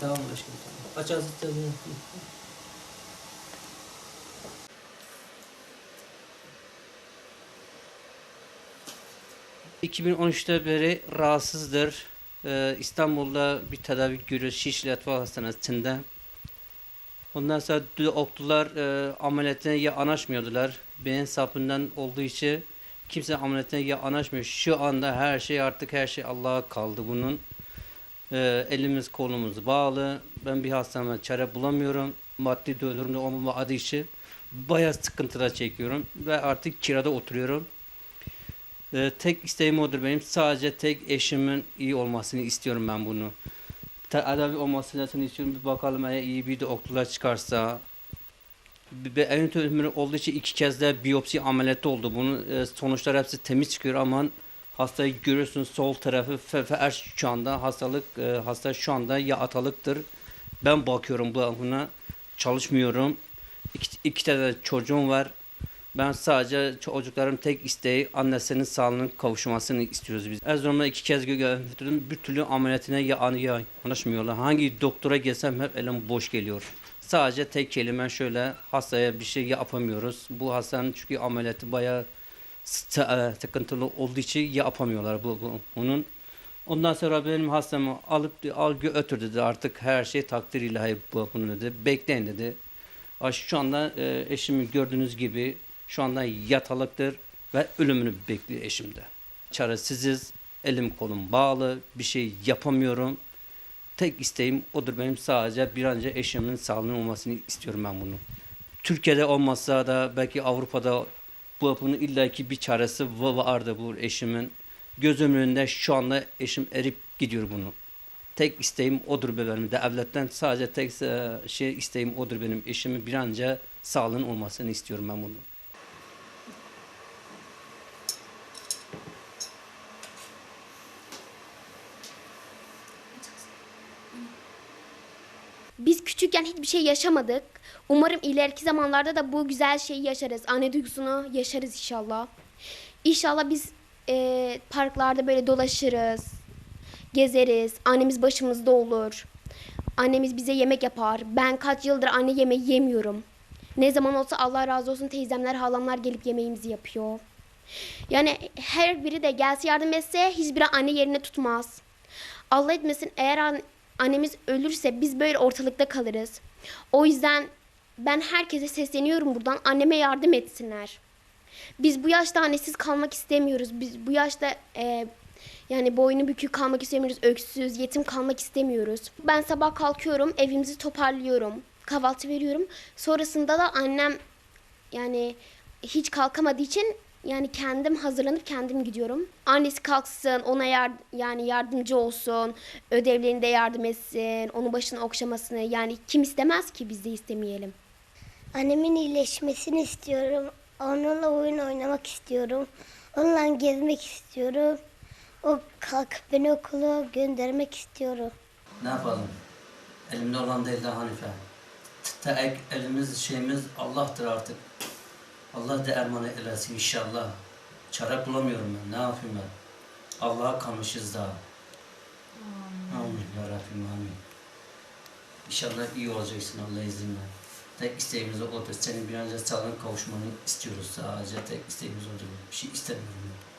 Tamam aşkım tamam. Aç ağzını tadını. 2013'te beri rahatsızdır. Ee, İstanbul'da bir tedavi görüyor Şişli Etva Hastanesi'nde. Ondan sonra doktorlar e, ameliyatına ya anaşmıyordular. Beyin sapından olduğu için kimse ameliyatına ya anaşmıyor. Şu anda her şey artık her şey Allah'a kaldı bunun. Ee, elimiz kolumuz bağlı. Ben bir hastama çare bulamıyorum. Maddi durumda olmama adı için bayağı sıkıntılar çekiyorum ve artık kirada oturuyorum. Ee, tek isteğim odur benim. Sadece tek eşimin iyi olmasını istiyorum ben bunu. Tedavi olmasını istiyorum. Bir bakalım eğer iyi bir doktorlar çıkarsa. Bir- bir- En önemli olduğu için iki kez de biyopsi ameliyatı oldu. Bunun e, sonuçlar hepsi temiz çıkıyor ama hastayı görüyorsun sol tarafı fe, fe, er- şu anda hastalık e, hasta şu anda ya atalıktır. Ben bakıyorum bu- buna çalışmıyorum. İki, iki tane çocuğum var. Ben sadece çocukların tek isteği annesinin sağlığının kavuşmasını istiyoruz biz. Erzurum'da iki kez götürdüm. Bir türlü ameliyatına ya, ya yanaşmıyorlar. Hangi doktora gelsem hep elim boş geliyor. Sadece tek kelime şöyle hastaya bir şey yapamıyoruz. Bu hastanın çünkü ameliyatı bayağı sı- e, sıkıntılı olduğu için yapamıyorlar bu, bu onun. Ondan sonra benim hastamı alıp al götür dedi artık her şey takdir ilahi bu bunu dedi. Bekleyin dedi. Şu anda e, eşimi gördüğünüz gibi şu anda yatalıktır ve ölümünü bekliyor eşimde. Çaresiziz, elim kolum bağlı, bir şey yapamıyorum. Tek isteğim odur benim sadece bir an önce eşimin sağlığının olmasını istiyorum ben bunu. Türkiye'de olmasa da belki Avrupa'da bu bunun illaki bir çaresi va- vardı bu eşimin. Gözümün önünde şu anda eşim erip gidiyor bunu. Tek isteğim odur be benim. Devletten sadece tek e, şey isteğim odur benim. Eşimin bir an önce sağlığın olmasını istiyorum ben bunu. Biz küçükken hiçbir şey yaşamadık. Umarım ileriki zamanlarda da bu güzel şeyi yaşarız. Anne duygusunu yaşarız inşallah. İnşallah biz e, parklarda böyle dolaşırız, gezeriz. Annemiz başımızda olur. Annemiz bize yemek yapar. Ben kaç yıldır anne yemeği yemiyorum. Ne zaman olsa Allah razı olsun teyzemler, halamlar gelip yemeğimizi yapıyor. Yani her biri de gelse yardım etse hiçbiri anne yerine tutmaz. Allah etmesin eğer an- annemiz ölürse biz böyle ortalıkta kalırız. O yüzden ben herkese sesleniyorum buradan anneme yardım etsinler. Biz bu yaşta annesiz kalmak istemiyoruz. Biz bu yaşta e, yani boynu bükük kalmak istemiyoruz. Öksüz, yetim kalmak istemiyoruz. Ben sabah kalkıyorum, evimizi toparlıyorum. Kahvaltı veriyorum. Sonrasında da annem yani hiç kalkamadığı için yani kendim hazırlanıp kendim gidiyorum. Annesi kalksın, ona yar yani yardımcı olsun, ödevlerinde yardım etsin, onun başını okşamasını yani kim istemez ki biz de istemeyelim. Annemin iyileşmesini istiyorum. Onunla oyun oynamak istiyorum. Onunla gezmek istiyorum. O kalkıp beni okula göndermek istiyorum. Ne yapalım? Elimde olan değil de Hanife. Tek elimiz şeyimiz Allah'tır artık. Allah da ermanı eylesin inşallah. Çare bulamıyorum ben. Ne yapayım ben? Allah'a kalmışız daha. Amin ya Rabbim amin. İnşallah iyi olacaksın Allah izniyle. Tek isteğimiz odur. Senin bir an önce sağlığına kavuşmanı istiyoruz sadece. Tek isteğimiz odur. Bir şey istemiyorum. ben.